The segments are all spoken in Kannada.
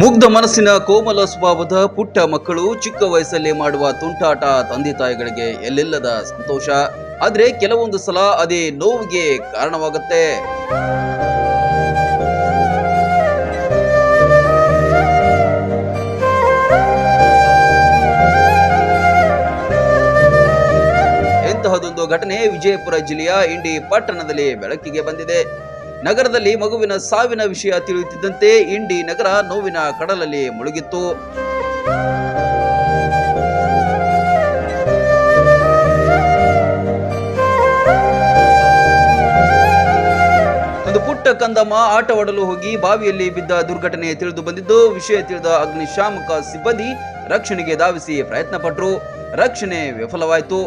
ಮುಗ್ಧ ಮನಸ್ಸಿನ ಕೋಮಲ ಸ್ವಭಾವದ ಪುಟ್ಟ ಮಕ್ಕಳು ಚಿಕ್ಕ ವಯಸ್ಸಲ್ಲಿ ಮಾಡುವ ತುಂಟಾಟ ತಂದೆ ತಾಯಿಗಳಿಗೆ ಎಲ್ಲಿಲ್ಲದ ಸಂತೋಷ. ಆದ್ರೆ ಕೆಲವೊಂದು ಸಲ ಅದೇ ನೋವಿಗೆ ಕಾರಣವಾಗುತ್ತೆ. ಇಂತಹದೊಂದು ಘಟನೆ ವಿಜಯಪುರ ಜಿಲ್ಲೆಯ ಇಂಡಿ ಪಟ್ಟಣದಲ್ಲಿ ಬೆಳಕಿಗೆ ಬಂದಿದೆ. ನಗರದಲ್ಲಿ ಮಗುವಿನ ಸಾವಿನ ವಿಷಯ ತಿಳಿಯುತ್ತಿದ್ದಂತೆ ಇಂಡಿ ನಗರ ನೋವಿನ ಕಡಲಲ್ಲಿ ಮುಳುಗಿತ್ತು. ಒಂದು ಪುಟ್ಟ ಕಂದಮ್ಮ ಆಟವಾಡಲು ಹೋಗಿ ಬಾವಿಯಲ್ಲಿ ಬಿದ್ದ ದುರ್ಘಟನೆ ತಿಳಿದು ಬಂದಿದ್ದು, ವಿಷಯ ತಿಳಿದ ಅಗ್ನಿಶಾಮಕ ಸಿಬ್ಬಂದಿ ರಕ್ಷಣೆಗೆ ಧಾವಿಸಿ ಪ್ರಯತ್ನ ಪಟ್ಟರು ರಕ್ಷಣೆ ವಿಫಲವಾಯಿತು.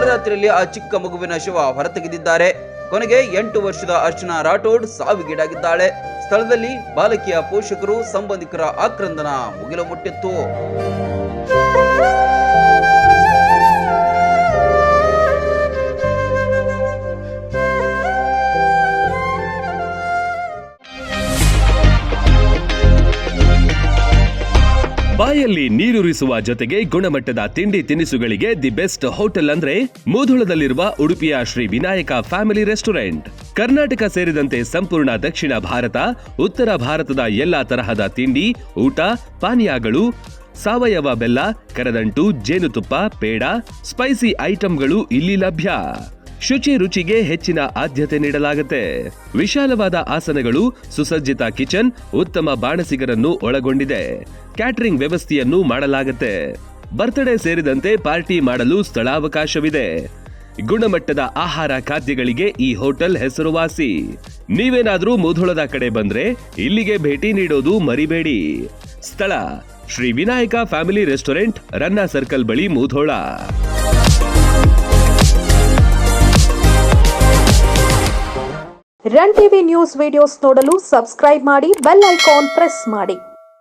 ತಡರಾತ್ರಿಯಲ್ಲಿ ಆ ಚಿಕ್ಕ ಮಗುವಿನ ಶವ ಹೊರತೆಗೆದಿದ್ದಾರೆ. ಕೊನೆಗೆ ಎಂಟು ವರ್ಷದ ಅರ್ಚನಾ ರಾಠೋಡ್ ಸಾವಿಗೀಡಾಗಿದ್ದಾಳೆ. ಸ್ಥಳದಲ್ಲಿ ಬಾಲಕಿಯ ಪೋಷಕರು, ಸಂಬಂಧಿಕರ ಆಕ್ರಂದನ ಮುಗಿಲು ಮುಟ್ಟಿತ್ತು. ಬಾಯಲ್ಲಿ ನೀರುರಿಸುವ ಜೊತೆಗೆ ಗುಣಮಟ್ಟದ ತಿಂಡಿ ತಿನಿಸುಗಳಿಗೆ ದಿ ಬೆಸ್ಟ್ ಹೋಟೆಲ್ ಅಂದ್ರೆ ಮೂಧುಳದಲ್ಲಿರುವ ಉಡುಪಿಯ ಶ್ರೀ ವಿನಾಯಕ ಫ್ಯಾಮಿಲಿ ರೆಸ್ಟೋರೆಂಟ್. ಕರ್ನಾಟಕ ಸೇರಿದಂತೆ ಸಂಪೂರ್ಣ ದಕ್ಷಿಣ ಭಾರತ, ಉತ್ತರ ಭಾರತದ ಎಲ್ಲಾ ತರಹದ ತಿಂಡಿ, ಊಟ, ಪಾನೀಯಗಳು, ಸಾವಯವ ಬೆಲ್ಲ, ಕರದಂಟು, ಜೇನುತುಪ್ಪ, ಪೇಡ, ಸ್ಪೈಸಿ ಐಟಂಗಳು ಇಲ್ಲಿ ಲಭ್ಯ. ಶುಚಿ ರುಚಿಗೆ ಹೆಚ್ಚಿನ ಆದ್ಯತೆ ನೀಡಲಾಗುತ್ತೆ. ವಿಶಾಲವಾದ ಆಸನಗಳು, ಸುಸಜ್ಜಿತ ಕಿಚನ್, ಉತ್ತಮ ಬಾಣಸಿಗರನ್ನು ಒಳಗೊಂಡಿದೆ. ಕ್ಯಾಟರಿಂಗ್ ವ್ಯವಸ್ಥೆಯನ್ನು ಮಾಡಲಾಗುತ್ತೆ. ಬರ್ತ್ಡೇ ಸೇರಿದಂತೆ ಪಾರ್ಟಿ ಮಾಡಲು ಸ್ಥಳಾವಕಾಶವಿದೆ. ಗುಣಮಟ್ಟದ ಆಹಾರ ಖಾದ್ಯಗಳಿಗೆ ಈ ಹೋಟೆಲ್ ಹೆಸರುವಾಸಿ. ನೀವೇನಾದ್ರೂ ಮುಧೋಳದ ಕಡೆ ಬಂದ್ರೆ ಇಲ್ಲಿಗೆ ಭೇಟಿ ನೀಡೋದು ಮರಿಬೇಡಿ. ಸ್ಥಳ, Shri Vinayak family restaurant, Ranna circle ಬಳಿ Mudhol. Run TV news videos ನೋಡಲು ಸಬ್ಸ್ಕ್ರೈಬ್ ಮಾಡಿ, ಬೆಲ್ ಐಕಾನ್ ಪ್ರೆಸ್ ಮಾಡಿ.